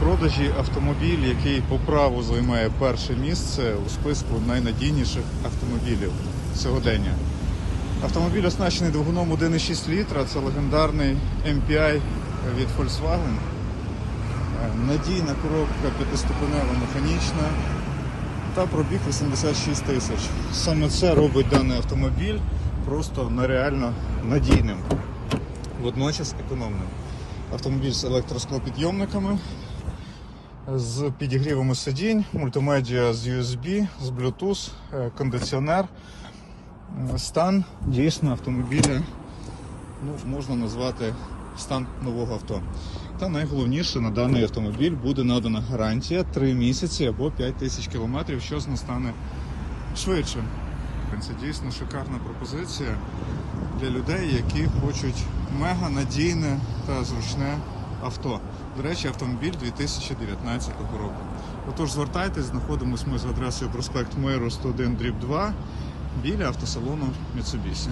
продажі автомобіль, який по праву займає перше місце у списку найнадійніших автомобілів сьогодення. Автомобіль оснащений двигуном 1,6 літра. Це легендарний MPI від Volkswagen. Е, Надійна коробка п'ятиступенева механічна та пробіг 86 тисяч. Саме це робить даний автомобіль просто нереально надійним, водночас економним. Автомобіль з електросклопідйомниками, з підігрівами сидінь, мультимедіа з USB, з Bluetooth, е, кондиціонер. Стан дійсно автомобіля ну, можна назвати стан нового авто. Та найголовніше на даний автомобіль буде надана гарантія 3 місяці або 5 тисяч кілометрів, що настане швидше. Це дійсно шикарна пропозиція для людей, які хочуть мега надійне та зручне авто. До речі, автомобіль 2019 року. Отож, звертайтесь, знаходимося ми з адресою проспект Миру 101 2 біля автосалону Mitsubishi.